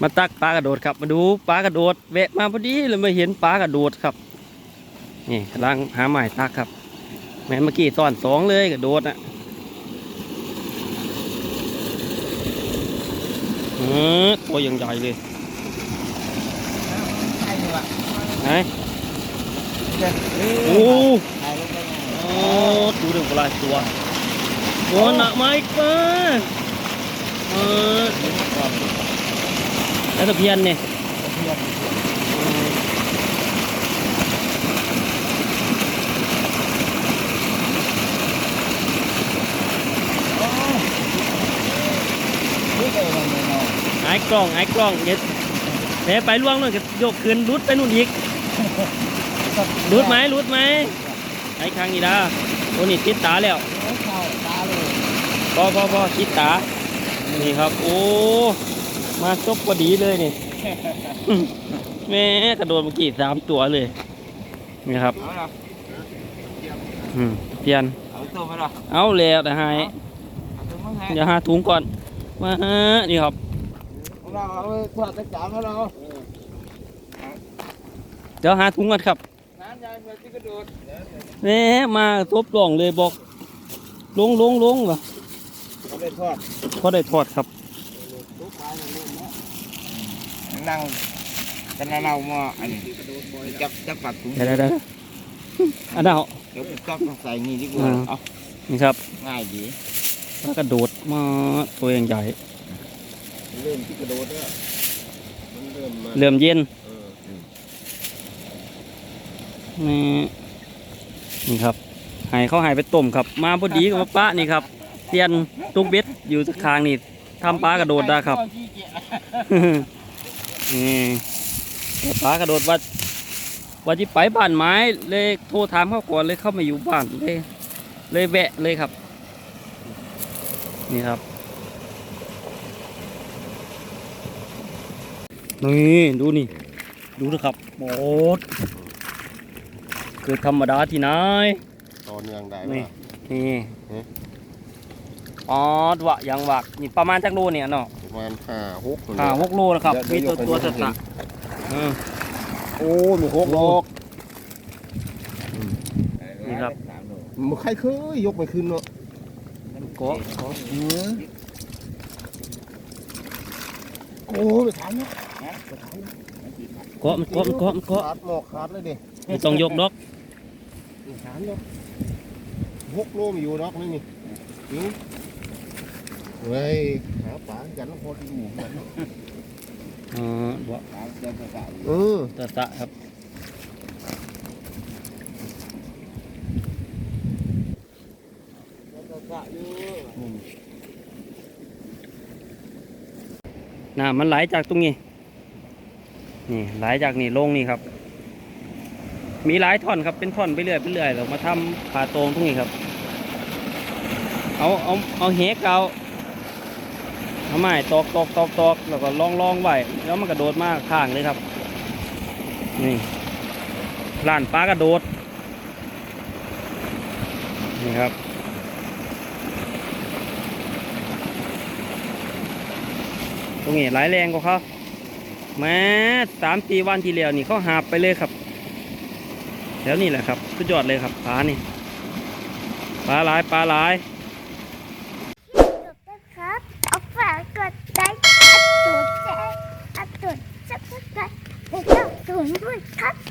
มาตักปลากระโดดครับ มาดูปลากระโดดแวะมาพอดีเลยมาเห็นปลากระโดดครับ นี่กำลังหาหมายตักครับ แม่นเมื่อกี้ตอนสองเลยกระโดดอะเออตัวยังใหญ่เลยใช่ดีว่ะไหนเด็ดโอ้ถ่ายลงไปไงโอ้ดูดึงปลายตัวโอ้หนักไหมเปิ้ลเออ แล้วตะเพียนเนี่ยเทียบนี่เลยมันเนาะไอ้กล้องไอ้กล้องเดี๋ยวเดี๋ยวไปล่วงนู่นก็ยกขึ้นรุดไปนู่นอีกรุดไหมรุดไหมไอ้ครั้งนี้ดาโอ้นี่ติดตาแล้วเข้าตาเลยพอพอพอติดตา นี่ครับ โอ้ มาจบพอดีเลยนี่ แม่กระโดดเมื่อกี้สามตัวเลย นี่ครับเอาละอืมเปลี่ยน เอาตัวมาละเอาแล้วแต่ให้เอาตัวมาให้เดี๋ยวหาถุงก่อนมานี่ครับเราเอาทอดตะจานมาเราเดี๋ยวหาถุงก่อนครับน้ำยายเมื่อที่กระโดดแหม่มาทบลองเลยบอกลงลงลงวะเอาไปทอดพอได้ทอดครับ นั่งกันเราหม้ออันนี้จับจับปัดถุงเดี๋ยวเดี๋ยวเดี๋ยวอันนั้นเอาเดี๋ยวจับใส่นี่ดีกว่าอ่าเอานี่ครับง่ายดีแล้วกระโดดมาตัวใหญ่เริ่มที่กระโดดแล้วมันเริ่มมาเริ่มเย็นเออนี่นี่ครับใหายเขาใหายไปต้มครับ มาพอดีกับป้านี่ครับเตียนตุกเบ็ดอยู่ข้างนี่ทำปลากระโดดได้ครับ นี่ปลากระโดดว่าว่าที่ไปบ้านไม้เลยโทรถามเขาก่อนเลยเข้ามาอยู่บ้านเลย เลยแวะเลยครับ นี่ครับ นี่ดูนี่ ดูนะครับโบดเกิดธรรมดาที่ไหนตอนยังได้นี่ปะนี่เอ๊ะอ๋อดวะยังวักนี่ประมาณจักโลเนี่ยเนาะ ประมาณห้าหกห้าหกโลนะครับมีตัวตัวสตะอืม โอ้มีหกโลกนี่ครับ มันใครเคยยกไปขึ้นเนาะเกาะโอ้ไปถามเนาะเกาะมันเกาะมันเกาะมันเกาะขาดหมอกขาดเลยดิไม่ต้องยกดอกถามเนาะหกโลมีอยู่ดอกนี่นี่หือ เฮ้ยหาปลากันแล้วพอที่อยู่กันอ๋อดวะเออตะตะครับน้ำมันไหลจากตรงนี้ นี่ไหลจากนี่ลงนี่ครับ มีหลายท่อนครับเป็นท่อนไปเรื่อยไปเรื่อยเรามาทำผ่าตรงตรงนี้ครับ เอาเอาเอาเหกเอา เอาไม้ตอกตอกตอกตอกแล้วก็ลองลองไว้แล้วมันกระโดดมากข้างเลยครับ นี่ล้านปลากระโดด นี่ครับตรงนี้ไหลแรงกว่าเขาแม้สามสี่วันที่แล้วนี่เขาหาบไปเลยครับ แล้วนี่แหละครับสุดยอดเลยครับปลานี่ปลาหลายปลาหลาย ครับเอาฝากกดไลค์อัด ตูดแ